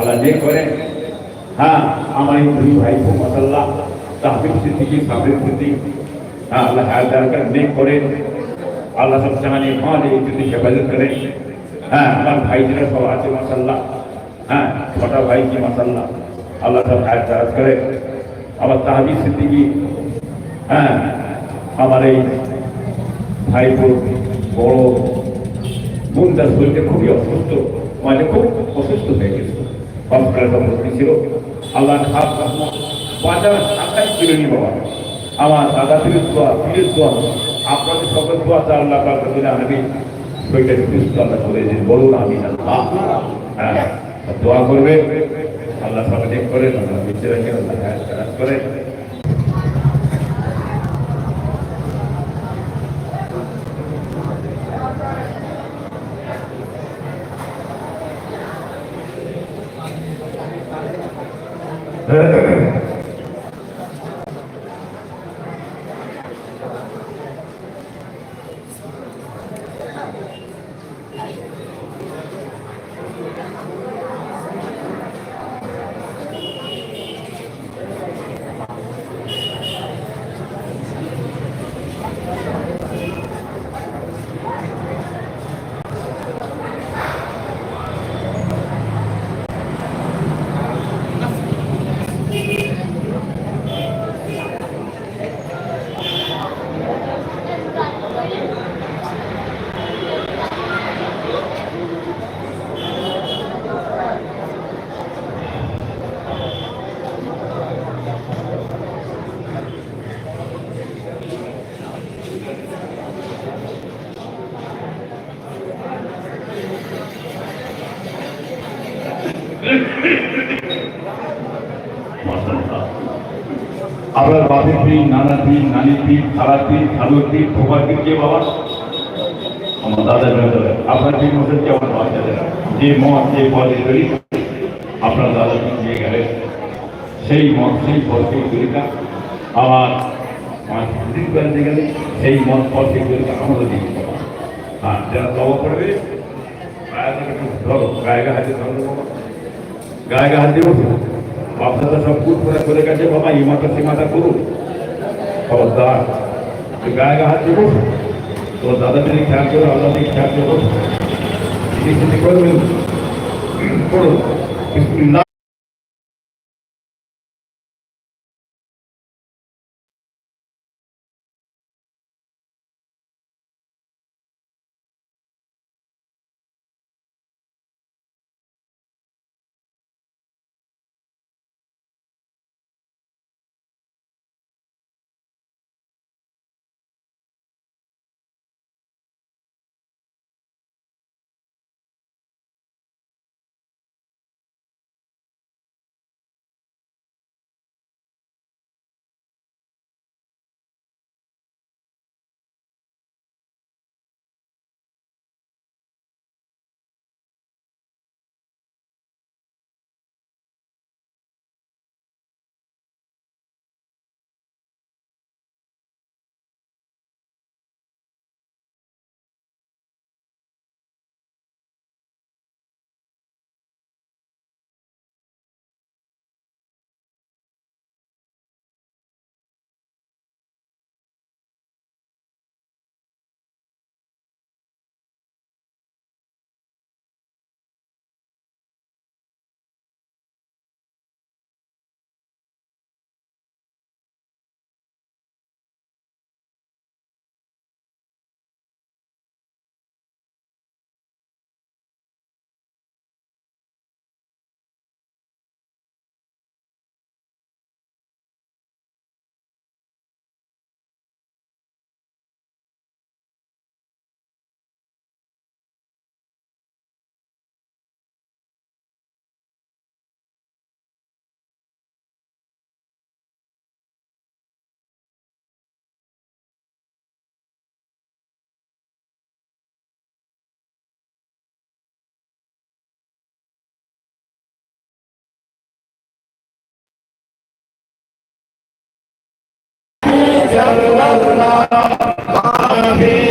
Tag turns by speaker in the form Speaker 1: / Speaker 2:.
Speaker 1: আল্লাহ যে করেন। হ্যাঁ আমার দুই ভাই মাসাল্লাহ তাহবিব সিদ্দিকি, সাবির সিদ্দিক। হ্যাঁ আল্লাহ হায়দারকার নেক করেন। আল্লাহ সব জাহানে হন এই যদি হেফাজত করেন। হ্যাঁ আমার ভাইজিরা সব আছে মাসাল্লাহ হ্যাঁ ছটা ভাই কি মাসাল্লাহ আল্লাহ সব হায়দার করে আমার তাহবিব সিদ্দিকি হ্যাঁ আমার এই ভাইপোর বড় বোন তার শরীরটা খুবই অসুস্থ মানে খুব অসুস্থ হয়ে গেছে। হসপিটালে ভর্তি ছিল। আল্লাহ খাস বাজার শাখায় ছিল নি বাবা। আমার দাদা পীরের দোয়া পীরের দোয়া। আপনাদের সকল দোয়া তা আল্লাহ পাক দিলে আমি শরীরটা সুস্থ আল্লাহ করে দিন বলুন আমি হ্যাঁ দোয়া করবে আল্লাহ দেখ করেন আল্লাহ বেঁচে রাখেন আল্লাহ করেন। Это আপনার বাপের পীর নানা পীর নানি পীর খালা পীর খালুর পীর খোবার পীর কে বাবা? আমার দাদার আপনার পীর মধ্যে কে আমার বাচ্চাদের যে মত যে পদে তৈরি আপনার দাদা পীর দিয়ে গেলেন সেই মত সেই পদ সেই তরিকা আমার আমার দিন বেড়াতে গেলে সেই মত পদ সেই তরিকা আমাদের দিকে হ্যাঁ যারা দবা পড়বে গায়ে হাতে ধরো। বাবা গায়ে গা হাত দিয়ে বসো আপনারা সব কুট করে করে গেছে বাবা ইমাটা সীমাটা করুন খবরদার তুই গায়ে গা হাত দেবো তো দাদা যদি খেয়াল করে আল্লাহ দিকে খেয়াল করব I'm not Allah Allah
Speaker 2: Allah